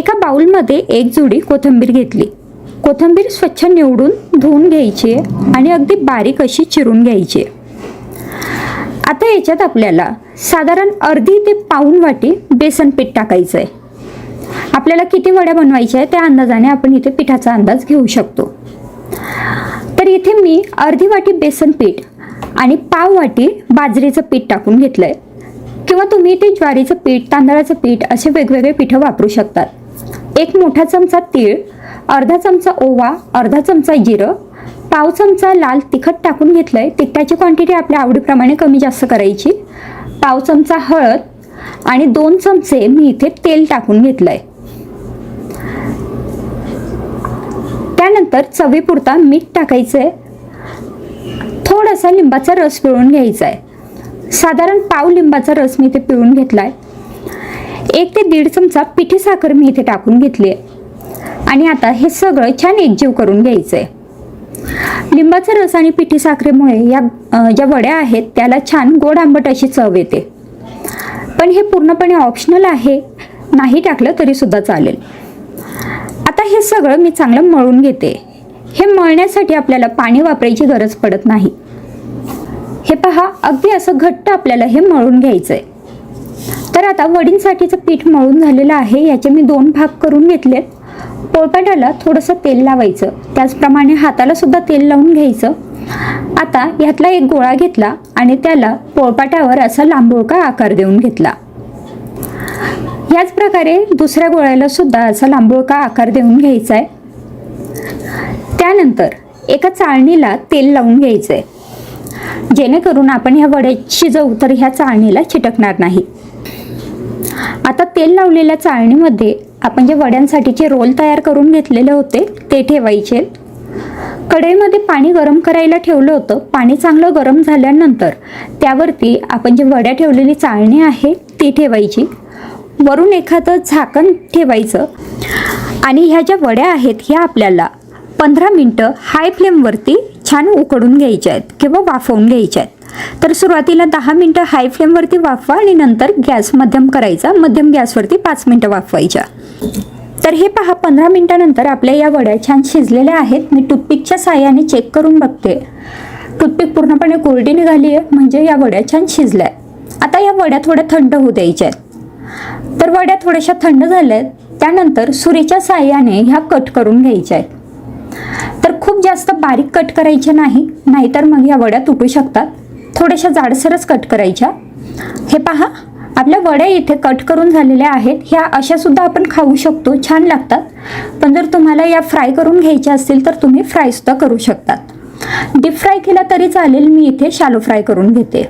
एका बाउलमध्ये एक जुडी कोथिंबीर घेतली. कोथिंबीर स्वच्छ निवडून धुवून घ्यायची आहे आणि अगदी बारीक अशी चिरून घ्यायची. आता याच्यात आपल्याला साधारण अर्धी ते पाऊन वाटी बेसन पीठ टाकायचं आहे आपल्याला किती वड्या बनवायच्या आहे त्या अंदाजाने आपण इथे पिठाचा अंदाज घेऊ शकतो. तर इथे मी अर्धी वाटी बेसन पीठ आणि पाव वाटी बाजरीचं पीठ टाकून घेतलं आहे किंवा तुम्ही ते ज्वारीचं पीठ तांदळाचं पीठ असे वेगवेगळे पीठं वापरू शकतात. एक मोठा चमचा तीळ अर्धा चमचा ओवा अर्धा चमचा जिरं पाव चमचा लाल तिखट टाकून घेतलं आहे तिखटाची क्वांटिटी आपल्या आवडीप्रमाणे कमी जास्त करायची. पाव चमचा हळद आणि दोन चमचे मी इथे तेल टाकून घेतलं आहे त्यानंतर चवीपुरता मीठ टाकायचं आहे थोडासा लिंबाचा रस पिळून घ्यायचा आहे साधारण पाव लिंबाचा रस मी इथे पिळून घेतला आहे एक ते दीड चमचा पिठी साखर मी इथे टाकून घेतली आहे. आणि आता हे सगळं छान एकजीव करून घ्यायचं आहे लिंबाचा रस आणि पिठी साखरेमुळे या ज्या वड्या आहेत त्याला छान गोड आंबट अशी चव येते. पण हे पूर्णपणे ऑप्शनल आहे नाही टाकलं तरी सुद्धा चालेल. आता हे सगळं मी चांगलं मळून घेते. हे मळण्यासाठी आपल्याला पाणी वापरायची गरज पडत नाही. हे पहा अगदी असं घट्ट आपल्याला हे मळून घ्यायचं आहे तर आता वडींसाठीचं पीठ मळून झालेलं आहे याचे मी दोन भाग करून घेतलेत. पोळपाटाला थोडंसं तेल लावायचं. त्याचप्रमाणे हाताला सुद्धा तेल लावून घ्यायचं. आता यातला एक गोळा घेतला आणि त्याला पोळपाटावर असा लांबोळका आकार देऊन घेतला. याच प्रकारे दुसऱ्या गोळ्याला सुद्धा असा लांबोळका आकार देऊन घ्यायचा आहे त्यानंतर एका चाळणीला तेल लावून घ्यायचं आहे जेणेकरून आपण ह्या वड्या शिजवू तर ह्या चाळणीला चिटकणार नाही. आता तेल लावलेल्या चाळणीमध्ये आपण जे वड्यांसाठीचे रोल तयार करून घेतलेले होते ते ठेवायचे. कढईमध्ये पाणी गरम करायला ठेवलं होतं. पाणी चांगलं गरम झाल्यानंतर त्यावरती आपण जी वड्या ठेवलेली चाळणी आहे ती ठेवायची. वरून एखादं झाकण ठेवायचं. आणि ह्या ज्या वड्या आहेत ह्या आपल्याला पंधरा मिनटं हाय फ्लेमवरती छान उकडून घ्यायच्या आहेत किंवा वाफवून घ्यायच्या आहेत. तर सुरुवातीला दहा मिनटं हाय फ्लेमवरती वाफवा आणि नंतर गॅस मध्यम करायचा. मध्यम गॅसवरती पाच मिनटं वाफवायच्या. तर हे पहा पंधरा मिनटानंतर आपल्या या वड्या छान शिजलेल्या आहेत. मी टूथपिकच्या साह्याने चेक करून बघते. टूथपिक पूर्णपणे कोरडी निघाली आहे म्हणजे या वड्या छान शिजल्या. आता या वड्या थोड्या थंड होऊ द्यायच्या आहेत. तर वड्या थोड्याशा थंड झाल्या आहेत त्यानंतर सुरीच्या साह्याने ह्या कट करून घ्यायच्या आहेत. तर खूप जास्त बारीक कट करायच्या नाही नाहीतर मग या वड्या तुटू शकतात. थोड्याशा जाडसरच कट करायच्या. हे पहा आपल्या वड्या इथे कट करून झालेल्या आहेत. ह्या अशा सुद्धा आपण खाऊ शकतो. छान लागतात. पण जर तुम्हाला या फ्राय करून घ्यायच्या असतील तर तुम्ही फ्राय सुद्धा करू शकतात. डीप फ्राय केला तरी चालेल. मी इथे शालो फ्राय करून घेते.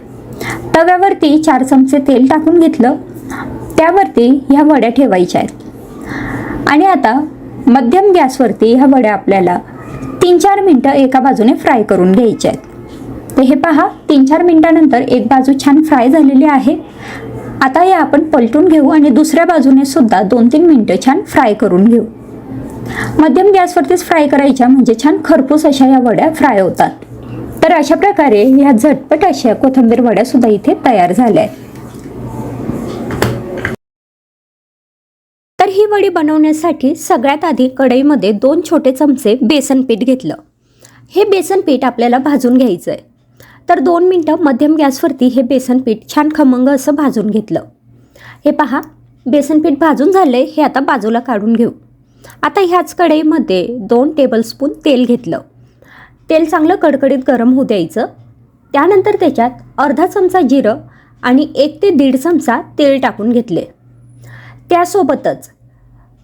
तव्यावरती चार चमचे तेल टाकून घेतलं. त्यावरती ह्या वड्या ठेवायच्या आहेत. आणि आता मध्यम गॅसवरती ह्या वड्या आपल्याला तीन चार मिनटं एका बाजूने फ्राय करून घ्यायच्या आहेत. तर हे पहा तीन चार मिनटानंतर एक बाजू छान फ्राय झालेली आहे. आता हे आपण पलटून घेऊ आणि दुसऱ्या बाजूने सुद्धा दोन तीन मिनटं छान फ्राय करून घेऊ. मध्यम गॅसवरतीच फ्राय करायच्या म्हणजे छान खरपूस अशा या वड्या फ्राय होतात. तर अशा प्रकारे ह्या झटपट अशा कोथिंबीर वड्या सुद्धा इथे तयार झाल्या आहेत. तर ही वडी बनवण्यासाठी सगळ्यात आधी कढईमध्ये दोन छोटे चमचे बेसन पीठ घेतलं. हे बेसन पीठ आपल्याला भाजून घ्यायचं आहे तर दोन मिनटं मध्यम गॅसवरती हे बेसनपीठ छान खमंग असं भाजून घेतलं. हे पहा बेसनपीठ भाजून झालं आहे हे आता बाजूला काढून घेऊ. आता ह्याच कढईमध्ये दोन टेबलस्पून तेल घेतलं. तेल चांगलं कडकडीत गरम होऊ द्यायचं. त्यानंतर त्याच्यात अर्धा चमचा जिरं आणि एक ते दीड चमचा तेल टाकून घेतले. त्यासोबतच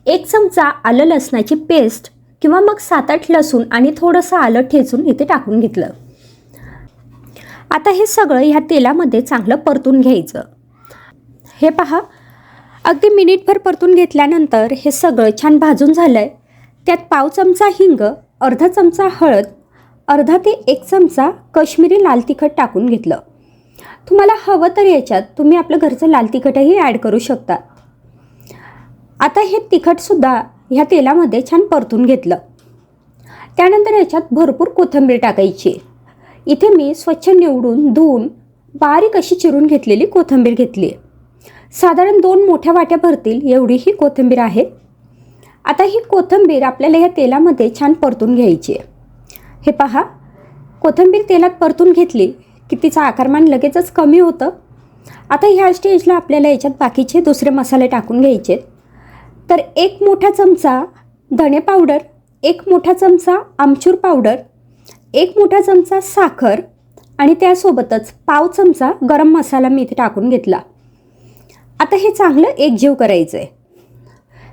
एक चमचा आलं लसणाची पेस्ट किंवा मग सात आठ लसूण आणि थोडंसं आलं ठेचून इथे टाकून घेतलं. आता हे सगळं ह्या तेलामध्ये चांगलं परतून घ्यायचं. हे पहा अगदी मिनिटभर परतून घेतल्यानंतर हे सगळं छान भाजून झालं आहे त्यात पाव चमचा हिंग अर्धा चमचा हळद अर्धा ते एक चमचा कश्मीरी लाल तिखट टाकून घेतलं. तुम्हाला हवं तर याच्यात तुम्ही आपलं घरचं लाल तिखटही ॲड करू शकता. आता हे तिखटसुद्धा ह्या तेलामध्ये छान परतून घेतलं. त्यानंतर याच्यात भरपूर कोथिंबीर टाकायची. इथे मी स्वच्छ निवडून धुवून बारीक अशी चिरून घेतलेली कोथिंबीर घेतली आहे. साधारण दोन मोठ्या वाट्या भरतील एवढी ही कोथिंबीर आहे. आता ही कोथिंबीर आपल्याला या तेलामध्ये छान परतून घ्यायची आहे. हे पहा कोथिंबीर तेलात परतून घेतली की तिचं आकारमान लगेचच कमी होतं. आता ह्या स्टेजला आपल्याला याच्यात बाकीचे दुसरे मसाले टाकून घ्यायचे आहेत. तर एक मोठा चमचा धणे पावडर एक मोठा चमचा आमचूर पावडर एक मोठा चमचा साखर आणि त्यासोबतच पाव चमचा गरम मसाला मी इथे टाकून घेतला. आता हे चांगलं एकजीव करायचं आहे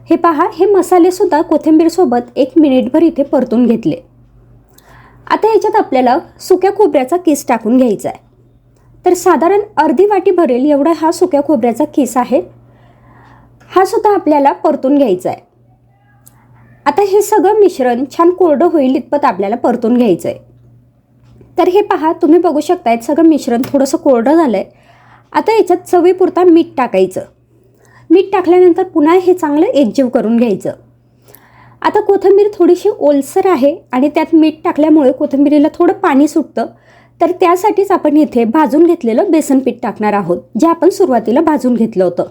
हे पहा हे मसालेसुद्धा कोथिंबीरसोबत एक मिनिटभर इथे परतून घेतले. आता याच्यात आपल्याला सुक्या खोबऱ्याचा किस टाकून घ्यायचा आहे तर साधारण अर्धी वाटी भरेल एवढा हा सुक्या खोबऱ्याचा किस आहे. हा सुद्धा आपल्याला परतून घ्यायचा आहे आता हे सगळं मिश्रण छान कोरडं होईल इतपत आपल्याला परतून घ्यायचं आहे तर हे पहा तुम्ही बघू शकताय सगळं मिश्रण थोडंसं कोरडं झालं आहे आता याच्यात चवीपुरता मीठ टाकायचं. मीठ टाकल्यानंतर पुन्हा हे चांगलं एकजीव करून घ्यायचं. आता कोथिंबीर थोडीशी ओलसर आहे आणि त्यात मीठ टाकल्यामुळे कोथिंबीरीला थोडं पाणी सुटतं. तर त्यासाठीच आपण इथे भाजून घेतलेलं बेसन पीठ टाकणार आहोत जे आपण सुरुवातीला भाजून घेतलं होतं.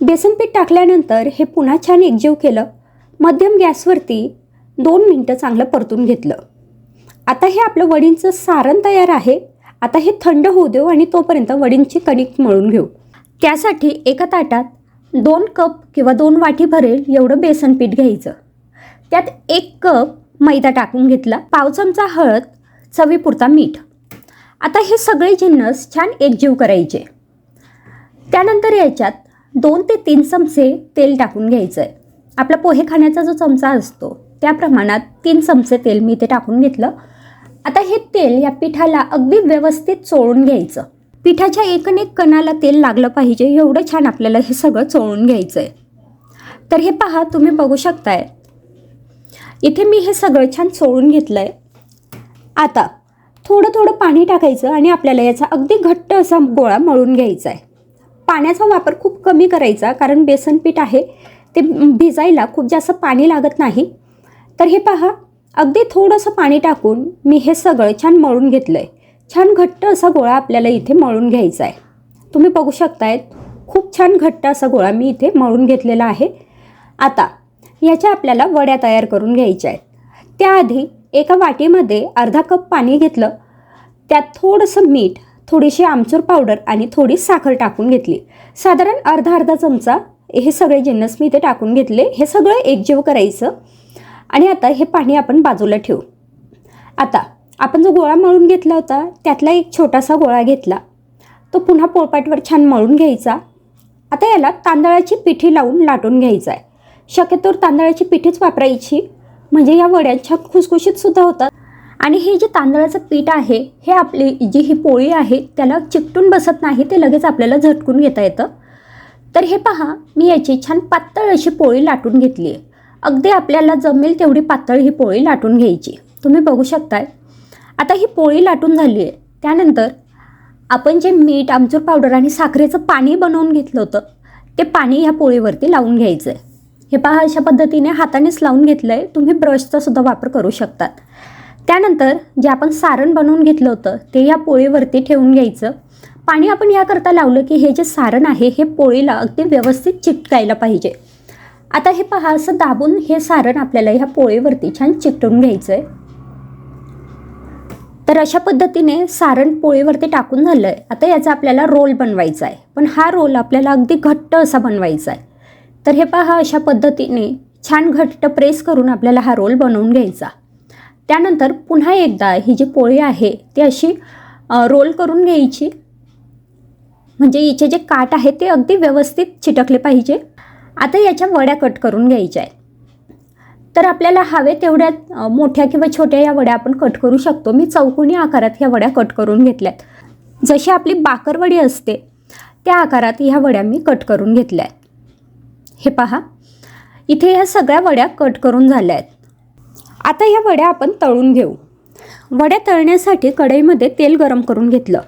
बेसन पीठ टाकल्यानंतर हे पुन्हा छान एकजीव केलं. मध्यम गॅसवरती दोन मिनटं चांगलं परतून घेतलं. आता हे आपलं वडींचं सारण तयार आहे. आता हे थंड होऊ देऊ आणि तोपर्यंत वडींची कणिक मळून घेऊ. त्यासाठी एका ताटात दोन कप किंवा दोन वाटी भरेल एवढं बेसन पीठ घ्यायचं. त्यात एक कप मैदा टाकून घेतला पाव चमचा हळद चवीपुरता मीठ. आता हे सगळे जिन्नस छान एकजीव करायचे. त्यानंतर याच्यात दोन ते तीन चमचे तेल टाकून घ्यायचं आहे आपला पोहे खाण्याचा जो चमचा असतो त्या प्रमाणात तीन चमचे तेल मी ते टाकून घेतलं. आता हे तेल या पिठाला अगदी व्यवस्थित चोळून घ्यायचं. पिठाच्या एक एक कणाला तेल लागलं पाहिजे एवढं छान आपल्याला हे सगळं चोळून घ्यायचं आहे तर हे पहा तुम्ही बघू शकताय. इथे मी हे सगळं छान चोळून घेतलं आहे आता थोडं थोडं पाणी टाकायचं आणि आपल्याला याचा अगदी घट्ट असा गोळा मळून घ्यायचा आहे पाण्याचा वापर खूप कमी करायचा कारण बेसन पीठ आहे ते भिजायला खूप जास्त पाणी लागत नाही. तर हे पहा अगदी थोडंसं पाणी टाकून मी हे सगळं छान मळून घेतलं आहे छान घट्ट असा गोळा आपल्याला इथे मळून घ्यायचा आहे. तुम्ही बघू शकतायत खूप छान घट्ट असा गोळा मी इथे मळून घेतलेला आहे. आता ह्याच्या आपल्याला वड्या तयार करून घ्यायच्या आहेत. त्याआधी एका वाटीमध्ये अर्धा कप पाणी घेतलं. त्यात थोडंसं मीठ थोडीशी आमचूर पावडर आणि थोडी साखर टाकून घेतली. साधारण अर्धा अर्धा चमचा हे सगळे जिन्नस मी इथे टाकून घेतले. हे सगळं एकजीव करायचं. आणि आता हे पाणी आपण बाजूला ठेवू. आता आपण जो गोळा मळून घेतला होता त्यातला एक छोटासा गोळा घेतला. तो पुन्हा पोळपाटवर छान मळून घ्यायचा. आता याला तांदळाची पिठी लावून लाटून घ्यायचा आहे शक्यतोवर तांदळाची पिठीच वापरायची. म्हणजे या वड्यांच्या खुसखुशीतसुद्धा होतात. आणि हे जे तांदळाचं पीठ आहे हे आपली जी ही पोळी आहे त्याला चिकटून बसत नाही ते लगेच आपल्याला झटकून घेता येतं. तर हे पहा मी याची छान पातळ अशी पोळी लाटून घेतली आहे अगदी आपल्याला जमेल तेवढी पातळ ही पोळी लाटून घ्यायची. तुम्ही बघू शकताय. आता ही पोळी लाटून झाली आहे. त्यानंतर आपण जे मीठ आमचूर पावडर आणि साखरेचं पाणी बनवून घेतलं होतं ते पाणी ह्या पोळीवरती लावून घ्यायचं आहे हे पहा अशा पद्धतीने हातानेच लावून घेतलं आहे तुम्ही ब्रशचा सुद्धा वापर करू शकतात. त्यानंतर जे आपण सारण बनवून घेतलं होतं ते या पोळीवरती ठेवून घ्यायचं. पाणी आपण याकरता लावलं की हे जे सारण आहे हे पोळीला अगदी व्यवस्थित चिटकायला पाहिजे. आता हे पहा असं दाबून हे सारण आपल्याला ह्या पोळीवरती छान चिकटून घ्यायचं आहे तर अशा पद्धतीने सारण पोळीवरती टाकून झालं आहे आता याचा आपल्याला रोल बनवायचा आहे पण हा रोल आपल्याला अगदी घट्ट असा बनवायचा आहे तर हे पहा अशा पद्धतीने छान घट्ट प्रेस करून आपल्याला हा रोल बनवून घ्यायचा. त्यानंतर पुन्हा एकदा ही जी पोळी आहे ती अशी रोल करून घ्यायची. म्हणजे हिचे जे काट आहे ते अगदी व्यवस्थित चिटकले पाहिजे. आता याच्या वड्या कट करून घ्यायच्या आहेत. तर आपल्याला हवे तेवढ्या मोठ्या किंवा छोट्या या वड्या आपण कट करू शकतो. मी चौकोनी आकारात ह्या वड्या कट करून घेतल्यात. जशी आपली बाकरवडी असते त्या आकारात ह्या वड्या मी कट करून घेतल्या आहेत हे पहा. इथे ह्या सगळ्या वड्या कट करून झाल्या आहेत. आता ह्या वड्या आपण तळून घेऊ. वड्या तळण्यासाठी कढईमध्ये तेल गरम करून घेतलं.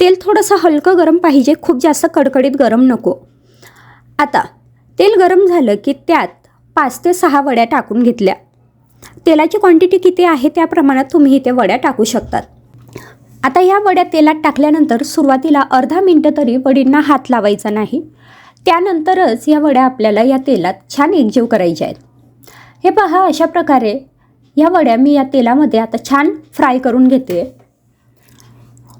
तेल थोडंसं हलकं गरम पाहिजे. खूप जास्त कडकडीत गरम नको. आता तेल गरम झालं की त्यात पाच ते सहा वड्या टाकून घेतल्या. तेलाची क्वांटिटी किती आहे त्या प्रमाणात तुम्ही इथे वड्या टाकू शकतात. आता ह्या वड्या तेलात टाकल्यानंतर सुरुवातीला अर्धा मिनटं तरी वडींना हात लावायचा नाही. त्यानंतरच या वड्या आपल्याला या तेलात छान एकजीव करायच्या आहेत. हे पहा अशा प्रकारे ह्या वड्या मी या तेलामध्ये आता छान फ्राय करून घेते.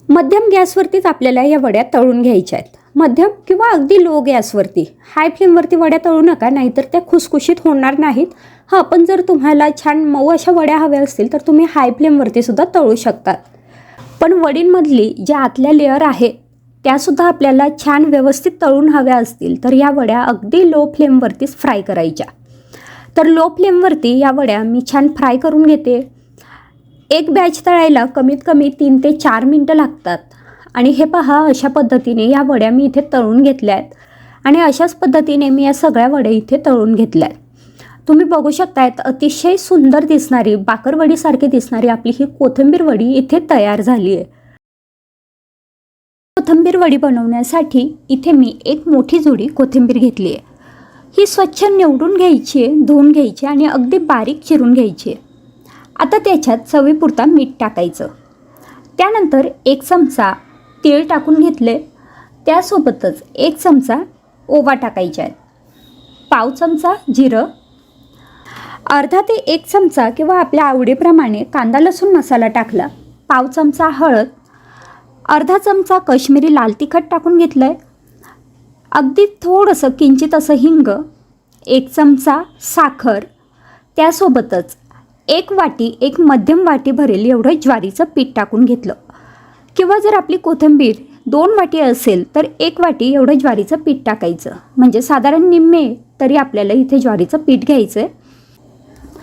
मध्यम गॅसवरतीच आपल्याला या वड्या तळून घ्यायच्या आहेत. मध्यम किंवा अगदी लो गॅसवरती हाय फ्लेमवरती वड्या तळू नका नाहीतर त्या खुसखुशीत होणार नाहीत. हां पण जर तुम्हाला छान मऊ अशा वड्या हव्या असतील तर तुम्ही हाय फ्लेमवरती सुद्धा तळू शकतात पण वडींमधली ज्या आतल्या लेअर आहेत त्यासुद्धा आपल्याला छान व्यवस्थित तळून हव्या असतील तर या वड्या अगदी लो फ्लेमवरतीच फ्राय करायच्या. तर लो फ्लेमवरती या वड्या मी छान फ्राय करून घेते. एक बॅच तळायला कमीत कमी तीन ते चार मिनटं लागतात. आणि हे पहा अशा पद्धतीने या वड्या मी इथे तळून घेतल्या आहेत. आणि अशाच पद्धतीने मी या सगळ्या वड्या इथे तळून घेतल्या आहेत. तुम्ही बघू शकतायत अतिशय सुंदर दिसणारी बाकरवडीसारखी दिसणारी आपली ही कोथिंबीर वडी इथे तयार झाली आहे. कोथिंबीर वडी बनवण्यासाठी इथे मी एक मोठी जोडी कोथिंबीर घेतली आहे. ही स्वच्छ निवडून घ्यायची आहे धुवून घ्यायची आणि अगदी बारीक चिरून घ्यायची आहे. आता त्याच्यात चवीपुरता मीठ टाकायचं. त्यानंतर एक चमचा तीळ टाकून घेतले. त्यासोबतच एक चमचा ओवा टाकायचा आहे. पाव चमचा जिरं. अर्धा ते एक चमचा किंवा आपल्या आवडीप्रमाणे कांदा लसूण मसाला टाकला. पाव चमचा हळद. अर्धा चमचा कश्मीरी लाल तिखट टाकून घेतलं आहे अगदी थोडंसं किंचित असं हिंग. एक चमचा साखर. त्यासोबतच एक वाटी एक मध्यम वाटी भरेल एवढं ज्वारीचं पीठ टाकून घेतलं. किंवा जर आपली कोथिंबीर दोन वाटी असेल तर एक वाटी एवढं ज्वारीचं पीठ टाकायचं. म्हणजे साधारण निम्मे तरी आपल्याला इथे ज्वारीचं पीठ घ्यायचं आहे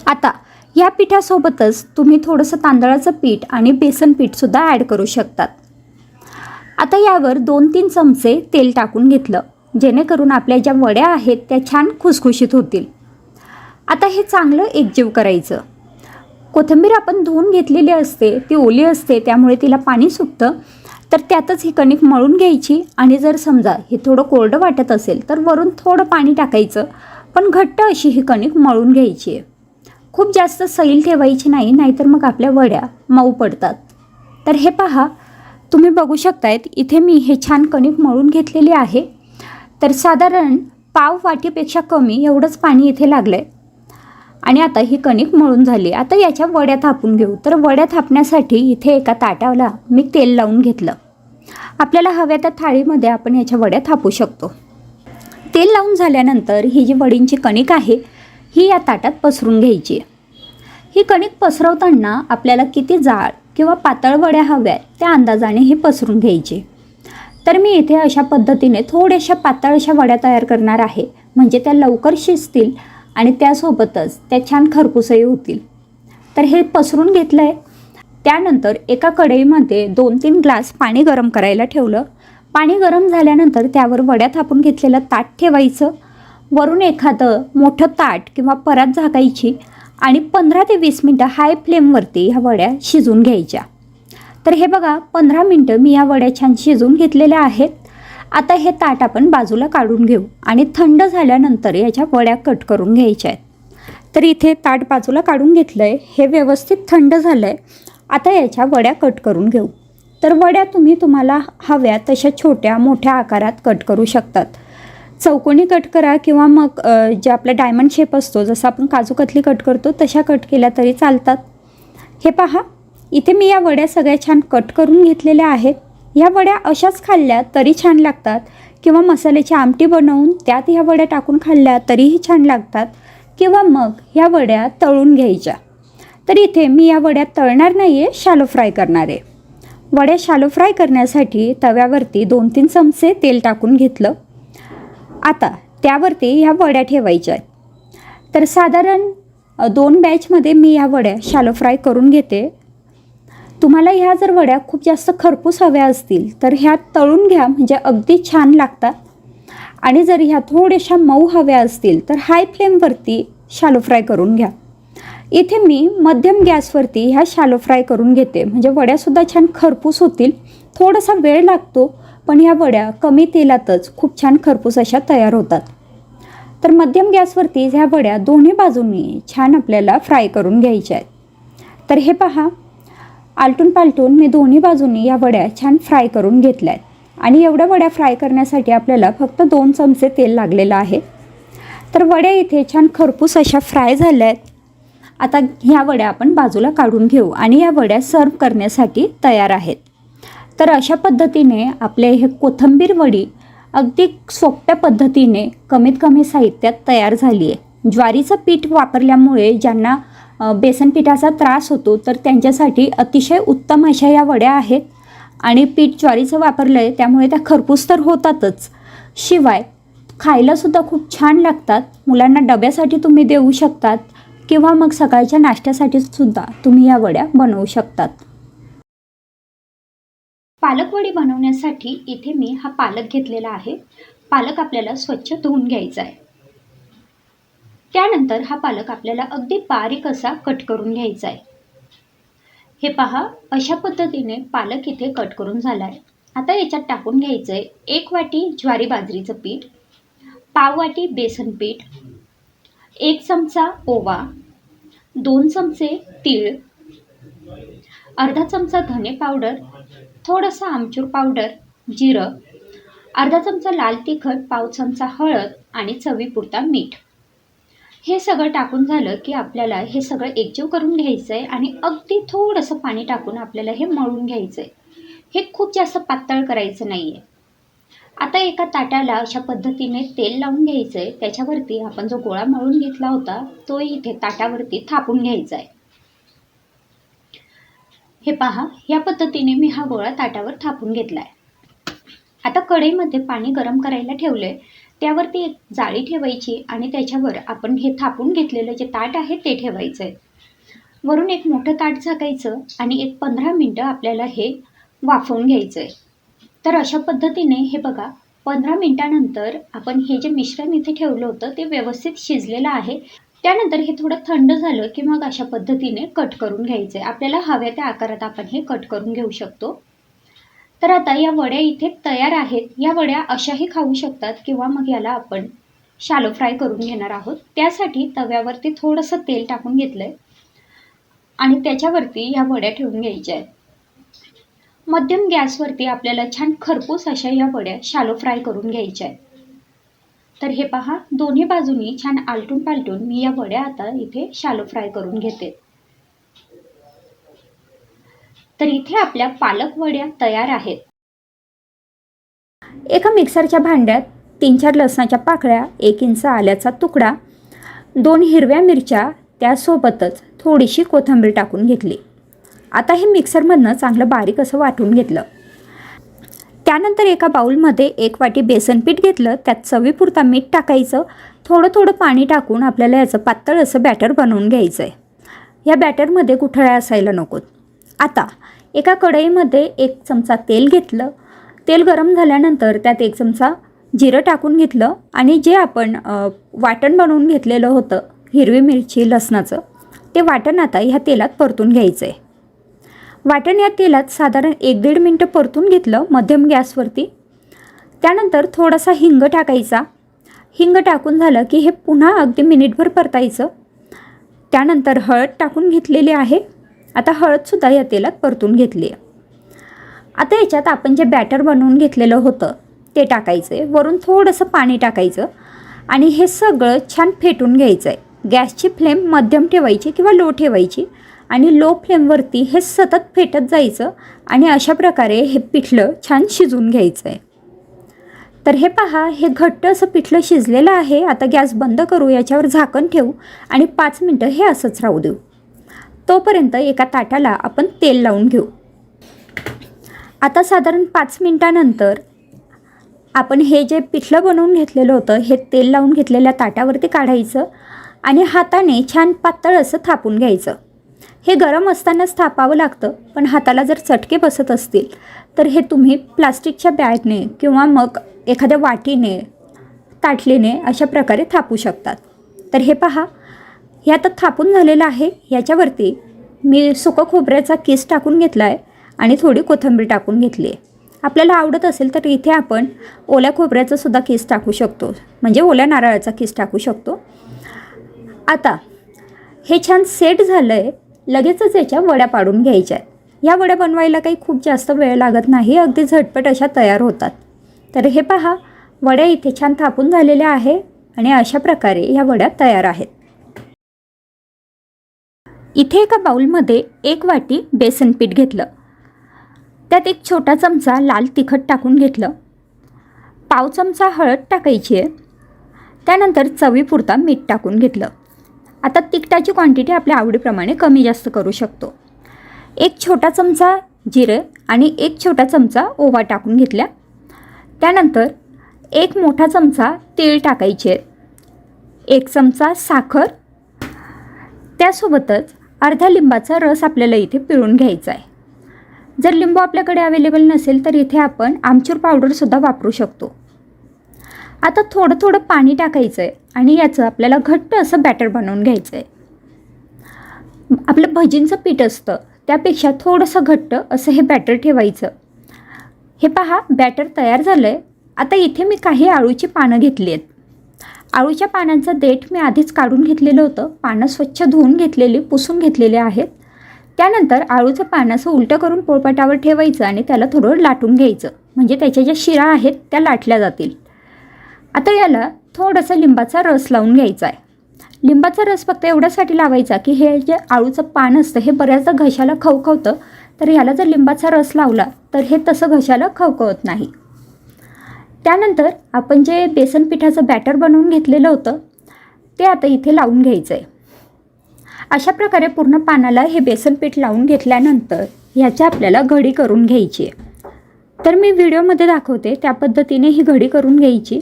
आता या पिठासोबतच तुम्ही थोडंसं तांदळाचं पीठ आणि बेसन पीठसुद्धा ॲड करू शकतात. आता यावर दोन तीन चमचे तेल टाकून घेतलं जेणेकरून आपल्या ज्या वड्या आहेत त्या छान खुसखुशीत होतील. आता हे चांगलं एकजीव करायचं. कोथिंबीर आपण धुवून घेतलेली असते ती ओली असते त्यामुळे तिला पाणी सुटतं. तर त्यातच ही कणिक मळून घ्यायची आणि जर समजा हे थोडं कोरडं वाटत असेल तर वरून थोडं पाणी टाकायचं. पण घट्ट अशी ही कणिक मळून घ्यायची आहे. खूप जास्त सैल ठेवायची नाही नाहीतर मग आपल्या वड्या मऊ पडतात. तर हे पहा तुम्ही बघू शकतायत इथे मी हे छान कणिक मळून घेतलेली आहे. तर साधारण पाव वाटीपेक्षा कमी एवढंच पाणी इथे लागलं आहे आणि आता ही कणिक मळून झाली. आता याच्या वड्या थापून घेऊ. तर वड्या थापण्यासाठी इथे एका ताटाला मी तेल लावून घेतलं. आपल्याला हव्या त्या थाळीमध्ये आपण याच्या वड्या थापू शकतो. तेल लावून झाल्यानंतर ही जी वडींची कणिक आहे ही या ताटात पसरून घ्यायची. ही कणिक पसरवताना आपल्याला किती जाळ किंवा पातळ वड्या हव्या त्या अंदाजाने ही पसरून घ्यायची. तर मी इथे अशा पद्धतीने थोड्याशा पातळ अशा वड्या तयार करणार आहे. म्हणजे त्या लवकर शिजतील आणि त्यासोबतच त्या छान खरपूसही होतील. तर हे पसरून घेतलं आहे त्यानंतर एका कढईमध्ये दोन तीन ग्लास पाणी गरम करायला ठेवलं. पाणी गरम झाल्यानंतर त्यावर वड्या थापून घेतलेलं ताट ठेवायचं. वरून एखादं मोठं ताट किंवा परात झाकायची आणि पंधरा ते वीस मिनटं हाय फ्लेमवरती ह्या वड्या शिजून घ्यायच्या. तर हे बघा पंधरा मिनटं मी ह्या वड्या छान शिजून घेतलेल्या आहेत. आता हे ताट आपण बाजूला काढून घेऊ आणि थंड झाल्यानंतर याच्या वड्या कट करून घ्यायच्या आहेत. तर इथे ताट बाजूला काढून घेतलं आहे हे व्यवस्थित थंड झालं आहे आता याच्या वड्या कट करून घेऊ. तर वड्या तुम्ही तुम्हाला हव्या तशा छोट्या मोठ्या आकारात कट करू शकतात. चौकोनी कट करा किंवा मग जे आपला डायमंड शेप असतो जसं आपण काजू कतली कट करतो तशा कट केल्या तरी चालतात. हे पहा इथे मी या वड्या सगळ्या छान कट करून घेतलेल्या आहेत. ह्या वड्या अशाच खाल्ल्या तरी छान लागतात. किंवा मसाल्याची आमटी बनवून त्यात ह्या वड्या टाकून खाल्ल्या तरीही छान लागतात. किंवा मग ह्या वड्या तळून घ्यायच्या. तर इथे मी या वड्या तळणार नाही आहे शालो फ्राय करणार आहे. वड्या शालो फ्राय करण्यासाठी तव्यावरती दोन तीन चमचे तेल टाकून घेतलं. आता त्यावरती ह्या वड्या ठेवायच्या आहेत. तर साधारण दोन बॅचमध्ये मी ह्या वड्या शालो फ्राय करून घेते. तुम्हाला ह्या जर वड्या खूप जास्त खरपूस हव्या असतील तर ह्या तळून घ्या म्हणजे अगदी छान लागतात. आणि जर ह्या थोड्याशा मऊ हव्या असतील तर हाय फ्लेमवरती शालो फ्राय करून घ्या. इथे मी मध्यम गॅसवरती ह्या शालो फ्राय करून घेते. म्हणजे वड्यासुद्धा छान खरपूस होतील. थोडासा वेळ लागतो पण ह्या वड्या कमी तेलातच खूप छान खरपूस अशा तयार होतात. तर मध्यम गॅसवरती ह्या वड्या दोन्ही बाजूंनी छान आपल्याला फ्राय करून घ्यायच्या आहेत. तर हे पहा. आलटून पालटून मी दोन्ही बाजूंनी या वड्या छान फ्राय करून घेतल्या आहेत आणि एवढ्या वड्या फ्राय करण्यासाठी आपल्याला फक्त दोन चमचे तेल लागलेलं आहे. तर वड्या इथे छान खरपूस अशा फ्राय झाल्या आहेत आता ह्या वड्या आपण बाजूला काढून घेऊ आणि या वड्या सर्व करण्यासाठी तयार आहेत. तर अशा पद्धतीने आपले हे कोथिंबीर वडी अगदी सोप्या पद्धतीने कमीत कमी साहित्यात तयार झाली आहे ज्वारीचं पीठ वापरल्यामुळे ज्यांना बेसन पिठाचा त्रास होतो तर त्यांच्यासाठी अतिशय उत्तम अशा या वड्या आहेत. आणि पीठ ज्वारीचं वापरलं आहे त्यामुळे त्या खरपूस तर होतातच. शिवाय खायलासुद्धा खूप छान लागतात. मुलांना डब्यासाठी तुम्ही देऊ शकतात किंवा मग सकाळच्या नाश्त्यासाठी सुद्धा तुम्ही या वड्या बनवू शकतात. पालकवडी बनवण्यासाठी इथे मी हा पालक घेतलेला आहे. पालक आपल्याला स्वच्छ धुवून घ्यायचा आहे. त्यानंतर हा पालक आपल्याला अगदी बारीक असा कट करून घ्यायचा आहे. हे पहा अशा पद्धतीने पालक इथे कट करून झाला आहे आता याच्यात टाकून घ्यायचं आहे एक वाटी ज्वारी बाजरीचं पीठ पाव वाटी बेसन पीठ एक चमचा ओवा दोन चमचे तीळ अर्धा चमचा धने पावडर थोडंसं आमचूर पावडर जिरं अर्धा चमचा लाल तिखट पाव चमचा हळद आणि चवीपुरता मीठ. हे सगळं टाकून झालं की आपल्याला हे सगळं एकजीव करून घ्यायचं आहे आणि अगदी थोडंसं पाणी टाकून आपल्याला हे मळून घ्यायचं आहे हे खूप जास्त पातळ करायचं नाही आहे आता एका ताटाला अशा पद्धतीने तेल लावून घ्यायचं आहे त्याच्यावरती आपण जो गोळा मळून घेतला होता तो इथे ताटावरती थापून घ्यायचा आहे हे पहा या पद्धतीने मी हा गोळा ताटावर थापून घेतला आहे आता कढईमध्ये पाणी गरम करायला ठेवलं आहे त्यावरती एक जाळी ठेवायची आणि त्याच्यावर आपण हे थापून घेतलेलं जे ताट आहे ते ठेवायचं आहे वरून एक मोठं ताट झाकायचं आणि एक पंधरा मिनटं आपल्याला हे वाफवून घ्यायचं आहे तर अशा पद्धतीने हे बघा पंधरा मिनटानंतर आपण हे जे मिश्रण इथे ठेवलं होतं ते व्यवस्थित शिजलेलं आहे. त्यानंतर हे थोडं थंड झालं की मग अशा पद्धतीने कट करून घ्यायचं आहे आपल्याला हव्या त्या आकारात आपण हे कट करून घेऊ शकतो. तर आता या वड्या इथे तयार आहेत. या वड्या अशाही खाऊ शकतात किंवा मग याला आपण शालो फ्राय करून घेणार आहोत. त्यासाठी तव्यावरती थोडंसं तेल टाकून घेतलं आहे आणि त्याच्यावरती ह्या वड्या ठेवून घ्यायच्या आहेत. मध्यम गॅसवरती आपल्याला छान खरपूस अशा या वड्या शालो फ्राय करून घ्यायच्या आहेत. तर हे पहा दोन्ही बाजूनी छान आलटून पालटून मी या वड्या आता इथे शालो फ्राय करून घेते. तर इथे आपल्या पालक वड्या तयार आहेत. एका मिक्सरच्या भांड्यात तीन चार लसणाच्या पाकळ्या एक इंच आल्याचा तुकडा दोन हिरव्या मिरच्या त्यासोबतच थोडीशी कोथिंबीर टाकून घेतली. आता हे मिक्सरमधनं चांगलं बारीक असं वाटून घेतलं. त्यानंतर एका बाऊलमध्ये एक वाटी बेसन पीठ घेतलं त्यात चवीपुरता मीठ टाकायचं थोडं थोडं पाणी टाकून आपल्याला याचं पातळ असं बॅटर बनवून घ्यायचं आहे या बॅटरमध्ये गुठळ्या असायला नकोत. आता एका कढईमध्ये एक चमचा तेल घेतलं. तेल गरम झाल्यानंतर त्यात एक चमचा जिरं टाकून घेतलं आणि जे आपण वाटण बनवून घेतलेलं होतं हिरवी मिरची लसणाचं ते वाटण आता ह्या तेलात परतून घ्यायचं आहे वाटण या तेलात साधारण एक दीड मिनटं परतून घेतलं मध्यम गॅसवरती. त्यानंतर थोडासा हिंग टाकायचा. हिंग टाकून झालं की हे पुन्हा अगदी मिनिटभर परतायचं. त्यानंतर हळद टाकून घेतलेली आहे. आता हळदसुद्धा या तेलात परतून घेतली आहे आता याच्यात आपण जे बॅटर बनवून घेतलेलं होतं ते टाकायचं आहे वरून थोडंसं पाणी टाकायचं आणि हे सगळं छान फेटून घ्यायचं आहे गॅसची फ्लेम मध्यम ठेवायची किंवा लो ठेवायची आणि लो फ्लेमवरती हे सतत फेटत जायचं आणि अशा प्रकारे हे पिठलं छान शिजवून घ्यायचं आहे तर हे पहा हे घट्ट असं पिठलं शिजलेलं आहे. आता गॅस बंद करू याच्यावर झाकण ठेवू आणि पाच मिनटं हे असंच राहू देऊ. तोपर्यंत एका ताटाला आपण तेल लावून घेऊ. आता साधारण पाच मिनटानंतर आपण हे जे पिठलं बनवून घेतलेलं होतं हे तेल लावून घेतलेल्या ताटावरती काढायचं आणि हाताने छान पातळ असं थापून घ्यायचं. हे गरम असतानाच थापावं लागतं पण हाताला जर चटके बसत असतील तर हे तुम्ही प्लास्टिकच्या बॅगने किंवा मग एखाद्या वाटीने ताटलीने अशा प्रकारे थापू शकतात. तर हे पहा हे आता थापून झालेलं आहे. याच्यावरती मी सुकं खोबऱ्याचा किस टाकून घेतला आहे आणि थोडी कोथिंबीर टाकून घेतली आहे आपल्याला आवडत असेल तर इथे आपण ओल्या खोबऱ्याचा सुद्धा किस टाकू शकतो. म्हणजे ओल्या नारळाचा किस टाकू शकतो. आता हे छान सेट झालं आहे लगेचच याच्या वड्या पाडून घ्यायच्या आहेत या वड्या बनवायला काही खूप जास्त वेळ लागत नाही. अगदी झटपट अशा तयार होतात. तर हे पहा वड्या इथे छान थापून झालेल्या आहे आणि अशा प्रकारे ह्या वड्या तयार आहेत. इथे एका बाउलमध्ये एक वाटी बेसन पीठ घेतलं. त्यात एक छोटा चमचा लाल तिखट टाकून घेतलं. पाव चमचा हळद टाकायची आहे. त्यानंतर चवीपुरता मीठ टाकून घेतलं. आता तिखटाची क्वांटिटी आपल्या आवडीप्रमाणे कमी जास्त करू शकतो. एक छोटा चमचा जिरे आणि एक छोटा चमचा ओवा टाकून घेतल्या. त्यानंतर एक मोठा चमचा तेल टाकायचे. एक चमचा साखर. त्यासोबतच अर्धा लिंबाचा रस आपल्याला इथे पिळून घ्यायचा आहे. जर लिंबू आपल्याकडे अवेलेबल नसेल तर इथे आपण आमचूर पावडरसुद्धा वापरू शकतो. आता थोडं थोडं पाणी टाकायचं आहे आणि याचं आपल्याला घट्ट असं बॅटर बनवून घ्यायचं आहे आपलं भजींचं पीठ असतं त्यापेक्षा थोडंसं घट्ट असं हे बॅटर ठेवायचं. हे पहा बॅटर तयार झालं आहे आता इथे मी काही आळूची पानं घेतली आहेत. आळूच्या पानांचं देठ मी आधीच काढून घेतलेलं होतं. पानं स्वच्छ धुवून घेतलेली पुसून घेतलेले आहेत. त्यानंतर आळूचं पान असं उलटं करून पोळपाटावर ठेवायचं आणि त्याला थोडं लाटून घ्यायचं. म्हणजे त्याच्या ज्या शिरा आहेत त्या लाटल्या जातील. आता याला थोडासा लिंबाचा रस लावून घ्यायचा आहे लिंबाचा रस फक्त एवढ्यासाठी लावायचा की हे जे आळूचं पान असतं हे बऱ्याचदा घशाला खवखवतं. तर ह्याला जर लिंबाचा रस लावला तर हे तसं घशाला खवखवत नाही. त्यानंतर आपण जे बेसन पिठाचं बॅटर बनवून घेतलेलं होतं ते आता इथे लावून घ्यायचं आहे अशा प्रकारे पूर्ण पानाला हे बेसन पीठ लावून घेतल्यानंतर ह्याची आपल्याला घडी करून घ्यायची आहे. तर मी व्हिडिओमध्ये दाखवते त्या पद्धतीने ही घडी करून घ्यायची.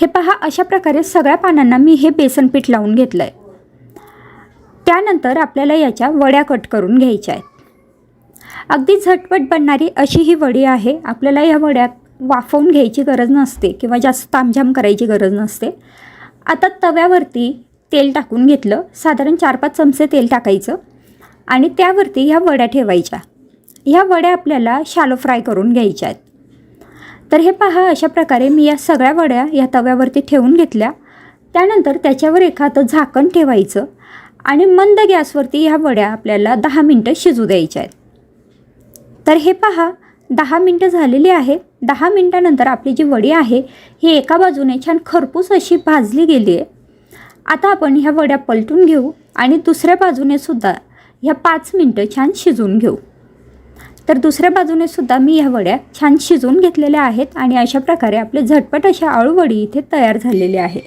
हे पहा अशा प्रकारे सगळ्या पानांना मी हे बेसन पीठ लावून घेतलं आहे त्यानंतर आपल्याला याच्या वड्या कट करून घ्यायच्या आहेत. अगदी झटपट बनणारी अशी ही वडी आहे. आपल्याला या वड्या वाफवून घ्यायची गरज नसते किंवा जास्त तामझाम करायची गरज नसते. आता तव्यावरती तेल टाकून घेतलं. साधारण चार पाच चमचे तेल टाकायचं आणि त्यावरती ह्या वड्या ठेवायच्या. ह्या वड्या आपल्याला शालो फ्राय करून घ्यायच्या आहेत. तर हे पहा अशा प्रकारे मी या सगळ्या वड्या या तव्यावरती ठेवून घेतल्या. त्यानंतर त्याच्यावर एखादं झाकण ठेवायचं आणि मंद गॅसवरती ह्या वड्या आपल्याला दहा मिनटं शिजू द्यायच्या आहेत. तर हे पहा दहा मिनटं झालेली आहेत दहा मिनटानंतर आपली जी वडी आहे ही एका बाजूने छान खरपूस अशी भाजली गेली आहे. आता आपण ह्या वड्या पलटून घेऊ आणि दुसऱ्या बाजूने सुद्धा ह्या पाच मिनटं छान शिजवून घेऊ. तर दुसऱ्या बाजूने सुद्धा मी ह्या वड्या छान शिजवून घेतलेल्या आहेत आणि अशा प्रकारे आपले झटपट अशा आळूवडी इथे तयार झालेली आहे.